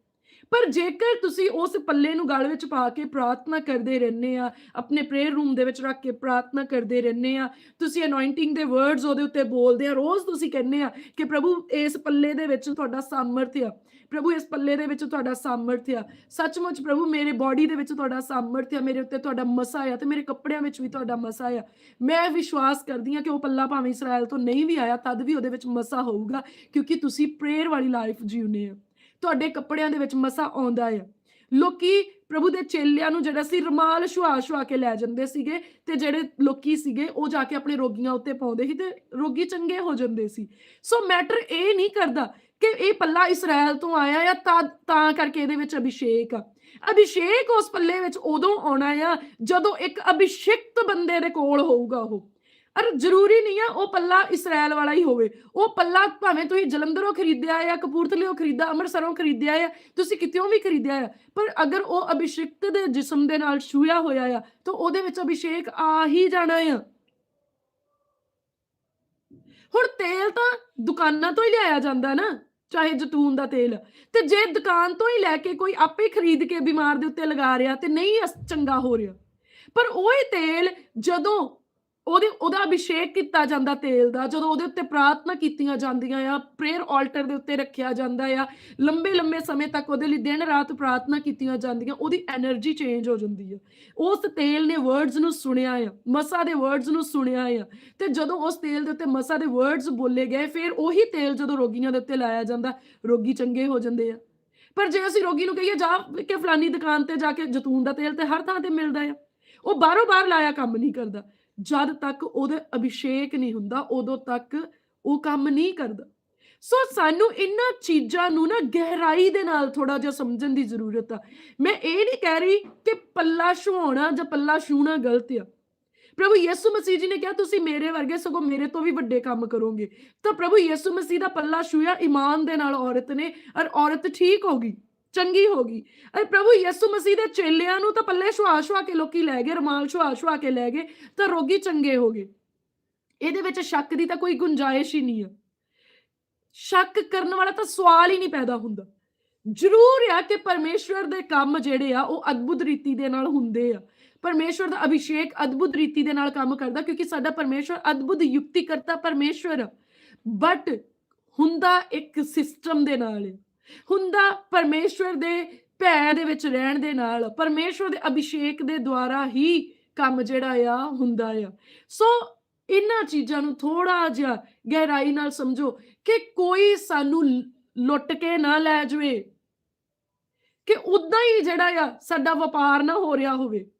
ਪਰ ਜੇਕਰ ਤੁਸੀਂ ਉਸ ਪੱਲੇ ਨੂੰ ਗਲ ਵਿੱਚ ਪਾ ਕੇ ਪ੍ਰਾਰਥਨਾ ਕਰਦੇ ਰਹਿੰਦੇ ਆ, ਆਪਣੇ ਪ੍ਰੇਅਰ ਰੂਮ ਦੇ ਵਿੱਚ ਰੱਖ ਕੇ ਪ੍ਰਾਰਥਨਾ ਕਰਦੇ ਰਹਿੰਦੇ ਆ, ਤੁਸੀਂ ਅਨੋਇੰਟਿੰਗ ਦੇ ਵਰਡਸ ਉਹਦੇ ਉੱਤੇ ਬੋਲਦੇ ਆ, ਰੋਜ਼ ਤੁਸੀਂ ਕਹਿੰਦੇ ਆ ਕਿ ਪ੍ਰਭੂ ਇਸ ਪੱਲੇ ਦੇ ਵਿੱਚ ਤੁਹਾਡਾ ਸਾਮਰਥ ਆ, ਪ੍ਰਭੂ ਇਸ ਪੱਲੇ ਦੇ ਵਿੱਚ ਤੁਹਾਡਾ ਸਾਮਰਥ ਆ, ਸੱਚਮੁੱਚ ਪ੍ਰਭੂ ਮੇਰੇ ਬਾਡੀ ਦੇ ਵਿੱਚ ਤੁਹਾਡਾ ਸਾਮਰਥ ਆ, ਮੇਰੇ ਉੱਤੇ ਤੁਹਾਡਾ ਮਸਾ ਆ ਤੇ ਮੇਰੇ ਕੱਪੜਿਆਂ ਵਿੱਚ ਵੀ ਤੁਹਾਡਾ ਮਸਾ ਆ। ਮੈਂ ਵਿਸ਼ਵਾਸ ਕਰਦੀ ਆ ਕਿ ਉਹ ਪੱਲਾ ਭਾਵੇਂ ਇਸਰਾਇਲ ਤੋਂ ਨਹੀਂ ਵੀ ਆਇਆ, ਤਦ ਵੀ ਉਹਦੇ ਵਿੱਚ ਮਸਾ ਹੋਊਗਾ ਕਿਉਂਕਿ ਤੁਸੀਂ ਪ੍ਰੇਅਰ ਵਾਲੀ ਲਾਈਫ ਜੀਉਨੇ ਆ। ਤੁਹਾਡੇ ਕੱਪੜਿਆਂ ਦੇ ਵਿੱਚ ਮਸਾ ਆਉਂਦਾ ਆ। ਲੋਕੀ ਪ੍ਰਭੂ ਦੇ ਚੇਲਿਆਂ ਨੂੰ ਜਿਹੜਾ ਸੀ ਰਮਾਲ ਛੁਆ ਛੁਆ ਕੇ ਲੈ ਜਾਂਦੇ ਸੀਗੇ ਤੇ ਜਿਹੜੇ ਲੋਕੀ ਸੀਗੇ ਉਹ ਜਾ ਕੇ ਆਪਣੇ ਰੋਗੀਆਂ ਉੱਤੇ ਪਾਉਂਦੇ ਸੀ ਤੇ ਰੋਗੀ ਚੰਗੇ ਹੋ ਜਾਂਦੇ ਸੀ। ਸੋ ਮੈਟਰ ਇਹ ਨਹੀਂ ਕਰਦਾ ਕਿ ਇਹ ਪੱਲਾ ਇਸਰਾਇਲ ਤੋਂ ਆਇਆ ਆ ਤਾਂ ਤਾਂ ਕਰਕੇ ਇਹਦੇ ਵਿੱਚ ਅਭਿਸ਼ੇਕ ਆ। ਅਭਿਸ਼ੇਕ ਉਸ ਪੱਲੇ ਵਿੱਚ ਉਦੋਂ ਆਉਣਾ ਆ ਜਦੋਂ ਇੱਕ ਅਭਿਸ਼ਿਕਤ ਬੰਦੇ ਦੇ ਕੋਲ ਹੋਊਗਾ ਉਹ। ਅਰ ਜ਼ਰੂਰੀ ਨਹੀਂ ਆ, ਉਹ ਪੱਲਾ ਇਸਰਾਇਲ ਵਾਲਾ ਹੀ ਹੋਵੇ। ਉਹ ਪੱਲਾ ਭਾਵੇਂ ਤੁਸੀਂ ਜਲੰਧਰੋਂ ਖਰੀਦਿਆ ਆ ਕਪੂਰਥਲਿਓਂ ਖਰੀਦਾ, ਅੰਮ੍ਰਿਤਸਰੋਂ ਖਰੀਦਿਆ ਆ, ਤੁਸੀਂ ਕਿਤੇੋਂ ਵੀ ਖਰੀਦਿਆ ਆ। ਪਰ ਅਗਰ ਉਹ ਅਭਿਸ਼ਿਕਤ ਦੇ ਜਿਸਮ ਦੇ ਨਾਲ ਛੂਇਆ ਹੋਇਆ ਆ, ਤਾਂ ਉਹਦੇ ਵਿੱਚ ਅਭਿਸ਼ੇਕ ਆ ਹੀ ਜਾਣਾ ਆ। ਹੁਣ ਤੇਲ ਤਾਂ ਦੁਕਾਨਾਂ ਤੋਂ ਹੀ ਲਿਆਇਆ ਜਾਂਦਾ ਨਾ, ਚਾਹੇ ਜਤੂਨ ਦਾ ਤੇਲ। ਤੇ ਜੇ ਦੁਕਾਨ ਤੋਂ ਹੀ ਲੈ ਕੇ ਕੋਈ ਆਪੇ ਖਰੀਦ ਕੇ ਬਿਮਾਰ ਦੇ ਉੱਤੇ ਲਗਾ ਰਿਹਾ ਤੇ ਨਹੀਂ ਚੰਗਾ ਹੋ ਰਿਹਾ। ਪਰ ਉਹ ਹੀ ਤੇਲ ਜਦੋਂ ਉਹਦੇ, ਉਹਦਾ ਅਭਿਸ਼ੇਕ ਕੀਤਾ ਜਾਂਦਾ ਤੇਲ ਦਾ, ਜਦੋਂ ਉਹਦੇ ਉੱਤੇ ਪ੍ਰਾਰਥਨਾ ਕੀਤੀਆਂ ਜਾਂਦੀਆਂ ਆ ਪ੍ਰੇਅਰ ਆਲਟਰ ਦੇ ਉੱਤੇ ਰੱਖਿਆ ਜਾਂਦਾ ਆ, ਲੰਬੇ ਲੰਬੇ ਸਮੇਂ ਤੱਕ ਉਹਦੇ ਲਈ ਦਿਨ ਰਾਤ ਪ੍ਰਾਰਥਨਾ ਕੀਤੀਆਂ ਜਾਂਦੀਆਂ, ਉਹਦੀ એનર્ਜੀ ਚੇਂਜ ਹੋ ਜਾਂਦੀ ਆ। ਉਸ ਤੇਲ ਨੇ ਵਰਡਸ ਨੂੰ ਸੁਣਿਆ ਆ, ਮਸਾ ਦੇ ਵਰਡਸ ਨੂੰ ਸੁਣਿਆ ਆ, ਤੇ ਜਦੋਂ ਉਸ ਤੇਲ ਦੇ ਉੱਤੇ ਮਸਾ ਦੇ ਵਰਡਸ ਬੋਲੇ ਗਏ, ਫਿਰ ਉਹੀ ਤੇਲ ਜਦੋਂ ਰੋਗੀਆਂ ਦੇ ਉੱਤੇ ਲਾਇਆ ਜਾਂਦਾ, ਰੋਗੀ ਚੰਗੇ ਹੋ ਜਾਂਦੇ ਆ। ਪਰ ਜੇ ਅਸੀਂ ਰੋਗੀ ਨੂੰ ਕਹੀਏ, ਜਾ ਕਿ ਫਲਾਨੀ ਦੁਕਾਨ ਤੇ ਜਾ ਕੇ ਜਤੂਨ ਦਾ ਤੇਲ ਤੇ ਹਰ ਥਾਂ ਤੇ ਮਿਲਦਾ ਆ, ਉਹ ਬਾਰੋ ਬਾਰ ਲਾਇਆ ਕੰਮ ਨਹੀਂ ਕਰਦਾ। ਜਦ ਤੱਕ ਉਹਦੇ ਅਭਿਸ਼ੇਕ ਨਹੀਂ ਹੁੰਦਾ, ਉਦੋਂ ਤੱਕ ਉਹ ਕੰਮ ਨਹੀਂ ਕਰਦਾ। ਸੋ ਸਾਨੂੰ ਇਹਨਾਂ ਚੀਜ਼ਾਂ ਨੂੰ ਨਾ ਗਹਿਰਾਈ ਦੇ ਨਾਲ ਥੋੜਾ ਜਿਹਾ ਸਮਝਣ ਦੀ ਜ਼ਰੂਰਤ ਆ। ਮੈਂ ਇਹ ਨਹੀਂ ਕਹਿ ਰਹੀ ਕਿ ਪੱਲਾ ਛੁਹਾਉਣਾ ਜਾਂ ਪੱਲਾ ਛੂਣਾ ਗਲਤ ਆ। ਪ੍ਰਭੂ ਯਿਸੂ ਮਸੀਹ ਜੀ ਨੇ ਕਿਹਾ, ਤੁਸੀਂ ਮੇਰੇ ਵਰਗੇ ਸਗੋਂ ਮੇਰੇ ਤੋਂ ਵੀ ਵੱਡੇ ਕੰਮ ਕਰੋਗੇ। ਤਾਂ ਪ੍ਰਭੂ ਯਿਸੂ ਮਸੀਹ ਦਾ ਪੱਲਾ ਛੂਇਆ ਈਮਾਨ ਦੇ ਨਾਲ ਔਰਤ ਨੇ, ਔਰ ਔਰਤ ਠੀਕ ਹੋ ਗਈ। ਚੰਗੀ ਹੋ ਗਈ। ਅਰੇ ਪ੍ਰਭੂ ਯਿਸੂ ਮਸੀਹ ਦੇ ਚੇਲਿਆਂ ਨੂੰ ਤਾਂ ਪੱਲੇ ਛੁਆ ਛੁਆ ਕੇ ਲੋਕੀ ਲੈ ਗਏ, ਰਮਾਲ ਛੁਆ ਛੁਆ ਕੇ ਲੈ ਗਏ, ਤਾਂ ਰੋਗੀ ਚੰਗੇ ਹੋ ਗਏ। ਇਹਦੇ ਵਿੱਚ ਸ਼ੱਕ ਦੀ ਤਾਂ ਕੋਈ ਗੁੰਜਾਇਸ਼ ਹੀ ਨਹੀਂ ਆ। ਸ਼ੱਕ ਕਰਨ ਵਾਲਾ ਤਾਂ ਸਵਾਲ ਹੀ ਨਹੀਂ ਪੈਦਾ ਹੁੰਦਾ। ਜ਼ਰੂਰ ਆ ਕਿ ਪਰਮੇਸ਼ਵਰ ਦੇ ਕੰਮ ਜਿਹੜੇ ਆ, ਉਹ ਅਦਭੁਤ ਰੀਤੀ ਦੇ ਨਾਲ ਹੁੰਦੇ ਆ। ਪਰਮੇਸ਼ਵਰ ਦਾ ਅਭਿਸ਼ੇਕ ਅਦਭੁਤ ਰੀਤੀ ਦੇ ਨਾਲ ਕੰਮ ਕਰਦਾ, ਕਿਉਂਕਿ ਸਾਡਾ ਪਰਮੇਸ਼ਵਰ ਅਦਭੁਤ ਯੁਕਤੀ ਕਰਤਾ ਪਰਮੇਸ਼ਵਰ ਬਟ ਹੁੰਦਾ ਇੱਕ ਸਿਸਟਮ ਦੇ ਨਾਲ ਹੈ ਹੁੰਦਾ ਪਰਮੇਸ਼ਵਰ ਦੇ ਭੈ ਦੇ ਵਿੱਚ ਰਹਿਣ ਦੇ ਨਾਲ, ਪਰਮੇਸ਼ਵਰ ਦੇ ਅਭਿਸ਼ੇਕ ਦੇ ਦੁਆਰਾ ਹੀ ਕੰਮ ਜਿਹੜਾ ਆ ਹੁੰਦਾ ਆ। ਸੋ ਇਹਨਾਂ ਚੀਜ਼ਾਂ ਨੂੰ ਥੋੜਾ ਜਿਹਾ ਗਹਿਰਾਈ ਨਾਲ ਸਮਝੋ ਕਿ ਕੋਈ ਸਾਨੂੰ ਲੁੱਟ ਕੇ ਨਾ ਲੈ ਜਾਵੇ, ਕਿ ਉਦਾਂ ਹੀ ਜਿਹੜਾ ਆ ਸਾਡਾ ਵਪਾਰ ਨਾ ਹੋ ਰਿਹਾ ਹੋਵੇ।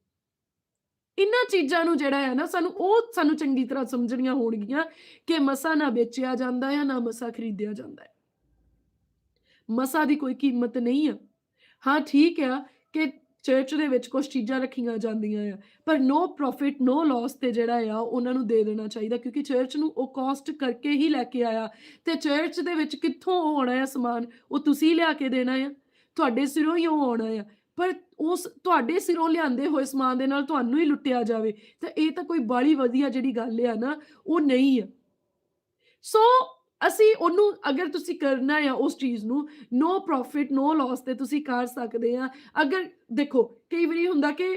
ਇਹਨਾਂ ਚੀਜ਼ਾਂ ਨੂੰ ਜਿਹੜਾ ਹੈ ਨਾ ਸਾਨੂੰ, ਉਹ ਸਾਨੂੰ ਚੰਗੀ ਤਰ੍ਹਾਂ ਸਮਝਣੀਆਂ ਹੋਣਗੀਆਂ ਕਿ ਮਸਾ ਨਾ ਵੇਚਿਆ ਜਾਂਦਾ ਹੈ ਨਾ ਮਸਾ ਖਰੀਦਿਆ ਜਾਂਦਾ ਹੈ ਮਸਾ ਦੀ ਕੋਈ ਕੀਮਤ ਨਹੀਂ ਆ। ਹਾਂ, ਠੀਕ ਆ ਕਿ ਚਰਚ ਦੇ ਵਿੱਚ ਕੁਝ ਚੀਜ਼ਾਂ ਰੱਖੀਆਂ ਜਾਂਦੀਆਂ ਆ, ਪਰ ਨੋ ਪ੍ਰੋਫਿਟ ਨੋ ਲਾਸ ਤੇ ਜਿਹੜਾ ਆ, ਉਹਨਾਂ ਨੂੰ ਦੇ ਦੇਣਾ ਚਾਹੀਦਾ, ਕਿਉਂਕਿ ਚਰਚ ਨੂੰ ਉਹ ਕਾਸਟ ਕਰਕੇ ਹੀ ਲੈ ਕੇ ਆਇਆ। ਤੇ ਚਰਚ ਦੇ ਵਿੱਚ ਕਿੱਥੋਂ ਉਹ ਆਉਣਾ ਆ ਸਮਾਨ? ਉਹ ਤੁਸੀਂ ਲਿਆ ਕੇ ਦੇਣਾ ਆ। ਤੁਹਾਡੇ ਸਿਰੋਂ ਹੀ ਉਹ ਆਉਣਾ ਆ। ਪਰ ਉਸ, ਤੁਹਾਡੇ ਸਿਰੋਂ ਲਿਆਂਦੇ ਹੋਏ ਸਮਾਨ ਦੇ ਨਾਲ ਤੁਹਾਨੂੰ ਹੀ ਲੁੱਟਿਆ ਜਾਵੇ, ਤਾਂ ਇਹ ਤਾਂ ਕੋਈ ਬਾਲੀ ਵਧੀਆ ਜਿਹੜੀ ਗੱਲ ਆ ਨਾ, ਉਹ ਨਹੀਂ ਆ। ਸੋ ਅਸੀਂ ਉਹਨੂੰ ਅਗਰ ਤੁਸੀਂ ਕਰਨਾ ਆ ਉਸ ਚੀਜ਼ ਨੂੰ ਨੋ ਪ੍ਰੋਫਿਟ ਨੋ ਲਾਸ ਤੇ ਤੁਸੀਂ ਕਰ ਸਕਦੇ ਆ। ਅਗਰ ਦੇਖੋ, ਕਈ ਵਾਰੀ ਹੁੰਦਾ ਕਿ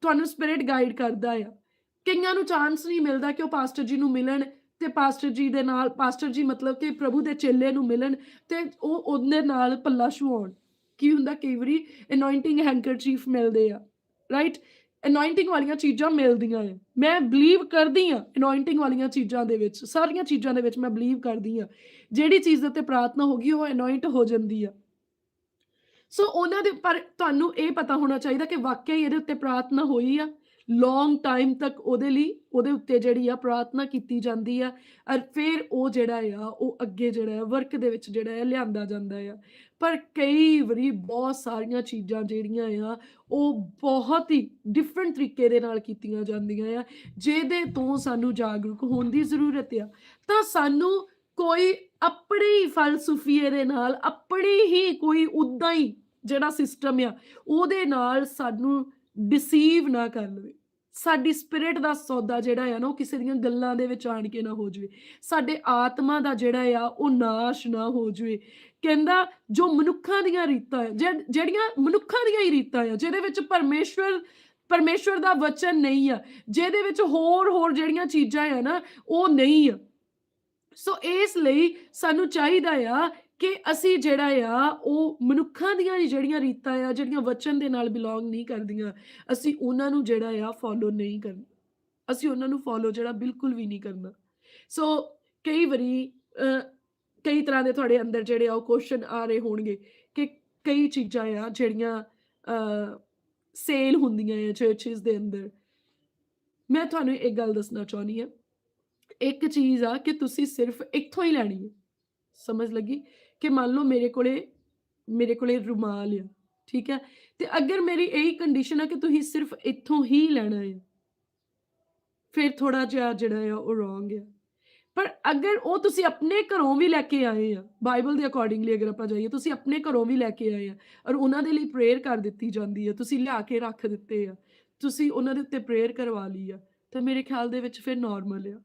ਤੁਹਾਨੂੰ ਸਪਿਰਿਟ ਗਾਈਡ ਕਰਦਾ ਆ। ਕਈਆਂ ਨੂੰ ਚਾਂਸ ਨਹੀਂ ਮਿਲਦਾ ਕਿ ਉਹ ਪਾਸਟਰ ਜੀ ਨੂੰ ਮਿਲਣ ਤੇ ਪਾਸਟਰ ਜੀ ਦੇ ਨਾਲ ਪਾਸਟਰ ਜੀ ਮਤਲਬ ਕਿ ਪ੍ਰਭੂ ਦੇ ਚੇਲੇ ਨੂੰ ਮਿਲਣ ਤੇ ਉਹ ਉਹਦੇ ਨਾਲ ਪੱਲਾ ਛੁਹਾਉਣ। ਕੀ ਹੁੰਦਾ, ਕਈ ਵਾਰੀ ਅਨੋਇੰਟਿੰਗ ਹੈਂਕਰਚੀਫ ਮਿਲਦੇ ਆ ਰਾਈਟ ਅਨੋਇੰਟਿੰਗ ਵਾਲੀਆਂ ਚੀਜ਼ਾਂ ਮਿਲਦੀਆਂ ਆ ਮੈਂ ਬਲੀਵ ਕਰਦੀ ਆ ਅਨੋਇੰਟਿੰਗ ਵਾਲੀਆਂ ਚੀਜ਼ਾਂ ਦੇ ਵਿੱਚ। ਸਾਰੀਆਂ ਚੀਜ਼ਾਂ ਦੇ ਵਿੱਚ ਮੈਂ ਬਲੀਵ ਕਰਦੀ ਆ ਜਿਹੜੀ ਚੀਜ਼ ਦੇ ਉੱਤੇ ਪ੍ਰਾਰਥਨਾ ਹੋਗੀ ਉਹ ਅਨੋਇੰਟ ਹੋ ਜਾਂਦੀ ਆ। ਸੋ ਉਹਨਾਂ ਦੇ ਪਰ ਤੁਹਾਨੂੰ ਇਹ ਪਤਾ ਹੋਣਾ ਚਾਹੀਦਾ ਕਿ ਵਾਕਿਆ ਹੀ ਇਹਦੇ ਉੱਤੇ ਪ੍ਰਾਰਥਨਾ ਹੋਈ ਆ। ਲੌਂਗ ਟਾਈਮ ਤੱਕ ਉਹਦੇ ਲਈ, ਉਹਦੇ ਉੱਤੇ ਜਿਹੜੀ ਆ ਪ੍ਰਾਰਥਨਾ ਕੀਤੀ ਜਾਂਦੀ ਆ ਔਰ ਫਿਰ ਉਹ ਜਿਹੜਾ ਆ, ਉਹ ਅੱਗੇ ਜਿਹੜਾ ਆ ਵਰਕ ਦੇ ਵਿੱਚ ਜਿਹੜਾ ਆ ਲਿਆਂਦਾ ਜਾਂਦਾ ਆ। ਪਰ ਕਈ ਵਾਰੀ ਬਹੁਤ ਸਾਰੀਆਂ ਚੀਜ਼ਾਂ ਜਿਹੜੀਆਂ ਆ, ਉਹ ਬਹੁਤ ਹੀ ਡਿਫਰੈਂਟ ਤਰੀਕੇ ਦੇ ਨਾਲ ਕੀਤੀਆਂ ਜਾਂਦੀਆਂ ਆ, ਜਿਹਦੇ ਤੋਂ ਸਾਨੂੰ ਜਾਗਰੂਕ ਹੋਣ ਦੀ ਜ਼ਰੂਰਤ ਆ। ਤਾਂ ਸਾਨੂੰ ਕੋਈ ਆਪਣੀ ਫਲਸਫੀਏ ਦੇ ਨਾਲ, ਆਪਣੇ ਹੀ ਕੋਈ ਉਦਾਂ ਹੀ ਜਿਹੜਾ ਸਿਸਟਮ ਆ, ਉਹਦੇ ਨਾਲ ਸਾਨੂੰ ਡਿਸੀਵ ਨਾ ਕਰ ਲਵੇ। ਸਾਡੀ ਸਪਿਰਿਟ ਦਾ ਸੌਦਾ ਜਿਹੜਾ ਆ ਨਾ, ਉਹ ਕਿਸੇ ਦੀਆਂ ਗੱਲਾਂ ਦੇ ਵਿੱਚ ਆਣ ਕੇ ਨਾ ਹੋ ਜਾਵੇ। ਸਾਡੇ ਆਤਮਾ ਦਾ ਜਿਹੜਾ ਆ, ਉਹ ਨਾਸ਼ ਨਾ ਹੋ ਜਾਵੇ। ਕਹਿੰਦਾ, ਜੋ ਮਨੁੱਖਾਂ ਦੀਆਂ ਰੀਤਾਂ ਜਿਹੜੀਆਂ ਮਨੁੱਖਾਂ ਦੀਆਂ ਹੀ ਰੀਤਾਂ ਆ, ਜਿਹਦੇ ਵਿੱਚ ਪਰਮੇਸ਼ਵਰ ਪਰਮੇਸ਼ਵਰ ਦਾ ਵਚਨ ਨਹੀਂ ਆ, ਜਿਹਦੇ ਵਿੱਚ ਹੋਰ ਹੋਰ ਜਿਹੜੀਆਂ ਚੀਜ਼ਾਂ ਆ ਨਾ, ਉਹ ਨਹੀਂ ਆ। ਸੋ ਇਸ ਲਈ ਸਾਨੂੰ ਚਾਹੀਦਾ ਆ ਕਿ ਅਸੀਂ ਜਿਹੜਾ ਆ, ਉਹ ਮਨੁੱਖਾਂ ਦੀਆਂ ਜਿਹੜੀਆਂ ਰੀਤਾਂ ਆ, ਜਿਹੜੀਆਂ ਵਚਨ ਦੇ ਨਾਲ ਬਿਲੋਂਗ ਨਹੀਂ ਕਰਦੀਆਂ, ਅਸੀਂ ਉਹਨਾਂ ਨੂੰ ਜਿਹੜਾ ਆ ਫੋਲੋ ਨਹੀਂ ਕਰਨਾ ਅਸੀਂ ਉਹਨਾਂ ਨੂੰ ਫੋਲੋ ਜਿਹੜਾ ਬਿਲਕੁਲ ਵੀ ਨਹੀਂ ਕਰਨਾ। ਸੋ ਕਈ ਵਾਰੀ ਕਈ ਤਰ੍ਹਾਂ ਦੇ ਤੁਹਾਡੇ ਅੰਦਰ ਜਿਹੜੇ ਆ ਉਹ ਕੁਐਸਚਨ ਆ ਰਹੇ ਹੋਣਗੇ ਕਿ ਕਈ ਚੀਜ਼ਾਂ ਆ ਜਿਹੜੀਆਂ ਸੇਲ ਹੁੰਦੀਆਂ ਆ ਚਰਚਸ ਦੇ ਅੰਦਰ। ਮੈਂ ਤੁਹਾਨੂੰ ਇੱਕ ਗੱਲ ਦੱਸਣਾ ਚਾਹੁੰਦੀ ਹਾਂ। ਇੱਕ ਚੀਜ਼ ਆ ਕਿ ਤੁਸੀਂ ਸਿਰਫ ਇੱਥੋਂ ਹੀ ਲੈਣੀ ਹੈ। ਸਮਝ ਲੱਗੀ? ਕਿ ਮੰਨ ਲਓ ਮੇਰੇ ਕੋਲੇ ਮੇਰੇ ਕੋਲੇ ਰੁਮਾਲ ਆ, ਠੀਕ ਹੈ? ਤੇ ਅਗਰ ਮੇਰੀ ਇਹੀ ਕੰਡੀਸ਼ਨ ਆ ਕਿ ਤੁਸੀਂ ਸਿਰਫ ਇੱਥੋਂ ਹੀ ਲੈਣਾ ਹੈ ਫਿਰ ਥੋੜਾ ਜਿਹਾ ਜਿਹੜਾ ਆ ਉਹ ਰੋਂਗ ਆ। ਪਰ ਅਗਰ ਉਹ ਤੁਸੀਂ ਆਪਣੇ ਘਰੋਂ ਵੀ ਲੈ ਕੇ ਆਏ ਆ ਬਾਈਬਲ ਦੇ ਅਕੋਰਡਿੰਗਲੀ ਅਗਰ ਆਪਾਂ ਜਾਈਏ, ਤੁਸੀਂ ਆਪਣੇ ਘਰੋਂ ਵੀ ਲੈ ਕੇ ਆਏ ਆ ਔਰ ਉਹਨਾਂ ਦੇ ਲਈ ਪ੍ਰੇਅਰ ਕਰ ਦਿੱਤੀ ਜਾਂਦੀ ਆ, ਤੁਸੀਂ ਲਿਆ ਕੇ ਰੱਖ ਦਿੱਤੇ ਆ, ਤੁਸੀਂ ਉਹਨਾਂ ਦੇ ਉੱਤੇ ਪ੍ਰੇਅਰ ਕਰਵਾ ਲਈ ਆ, ਤਾਂ ਮੇਰੇ ਖਿਆਲ ਦੇ ਵਿੱਚ ਫਿਰ ਨਾਰਮਲ ਆ।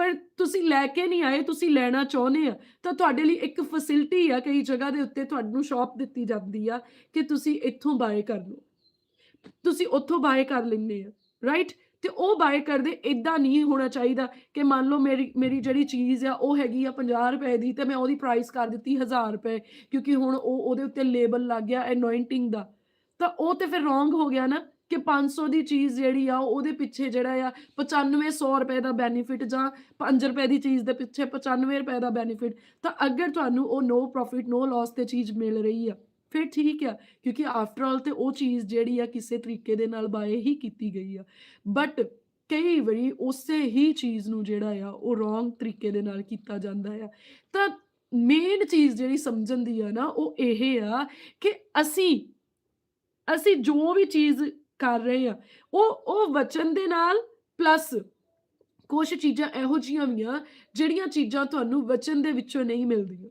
ਪਰ ਤੁਸੀਂ ਲੈ ਕੇ ਨਹੀਂ ਆਏ, ਤੁਸੀਂ ਲੈਣਾ ਚਾਹੁੰਦੇ ਆ, ਤਾਂ ਤੁਹਾਡੇ ਲਈ ਇੱਕ ਫੈਸਿਲਿਟੀ ਆ ਕਈ ਜਗ੍ਹਾ ਦੇ ਉੱਤੇ ਤੁਹਾਨੂੰ ਸ਼ਾਪ ਦਿੱਤੀ ਜਾਂਦੀ ਆ ਕਿ ਤੁਸੀਂ ਇੱਥੋਂ ਬਾਏ ਕਰ ਲਓ। ਤੁਸੀਂ ਉੱਥੋਂ ਬਾਏ ਕਰ ਲੈਂਦੇ ਆ ਰਾਈਟ ਤੇ ਉਹ ਬਾਏ ਕਰਦੇ ਇਦਾਂ ਨਹੀਂ ਹੋਣਾ ਚਾਹੀਦਾ ਕਿ ਮੰਨ ਲਓ ਮੇਰੀ ਮੇਰੀ ਜਿਹੜੀ ਚੀਜ਼ ਆ, ਉਹ ਹੈਗੀ ਆ 50 ਰੁਪਏ ਦੀ ਤੇ ਮੈਂ ਉਹਦੀ ਪ੍ਰਾਈਸ ਕਰ ਦਿੱਤੀ 1000 ਰੁਪਏ, ਕਿਉਂਕਿ ਹੁਣ ਉਹ ਉਹਦੇ ਉੱਤੇ ਲੇਬਲ ਲੱਗ ਗਿਆ ਐਨੋਇੰਟਿੰਗ ਦਾ। ਤਾਂ ਉਹ ਤੇ ਫਿਰ ਰੋਂਗ ਹੋ ਗਿਆ ਨਾ। ਕਿ 500 ਦੀ ਚੀਜ਼ ਜਿਹੜੀ ਆ, ਉਹਦੇ ਪਿੱਛੇ ਜਿਹੜਾ ਆ 9500 ਰੁਪਏ ਦਾ ਬੈਨੀਫਿਟ ਜਾਂ 5 ਰੁਪਏ ਦੀ ਚੀਜ਼ ਦੇ ਪਿੱਛੇ 95 ਰੁਪਏ ਦਾ ਬੈਨੀਫਿਟ ਤਾਂ ਅਗਰ ਤੁਹਾਨੂੰ ਉਹ ਨੋ ਪ੍ਰੋਫਿਟ ਨੋ ਲਾਸ ਤੇ ਚੀਜ਼ ਮਿਲ ਰਹੀ ਆ, ਫਿਰ ਠੀਕ ਆ, ਕਿਉਂਕਿ ਆਫਟਰ ਆਲ ਤੇ ਉਹ ਚੀਜ਼ ਜਿਹੜੀ ਆ ਕਿਸੇ ਤਰੀਕੇ ਦੇ ਨਾਲ ਬਾਏ ਹੀ ਕੀਤੀ ਗਈ ਆ। ਬਟ ਕਈ ਵਾਰੀ ਉਸੇ ਹੀ ਚੀਜ਼ ਨੂੰ ਜਿਹੜਾ ਆ, ਉਹ ਰੋਂਗ ਤਰੀਕੇ ਦੇ ਨਾਲ ਕੀਤਾ ਜਾਂਦਾ ਆ। ਤਾਂ ਮੇਨ ਚੀਜ਼ ਜਿਹੜੀ ਸਮਝਣ ਦੀ ਆ ਨਾ, ਉਹ ਇਹ ਆ ਕਿ ਅਸੀਂ ਅਸੀਂ ਜੋ ਵੀ ਚੀਜ਼ ਕਰ ਰਹੇ ਆ। ਉਹ ਉਹ ਵਚਨ ਦੇ ਨਾਲ ਪਲੱਸ ਕੁਝ ਚੀਜ਼ਾਂ ਇਹੋ ਜੀਆਂ ਵੀ ਆ ਜਿਹੜੀਆਂ ਚੀਜ਼ਾਂ ਤੁਹਾਨੂੰ ਵਚਨ ਦੇ ਵਿੱਚੋਂ ਨਹੀਂ ਮਿਲਦੀਆਂ।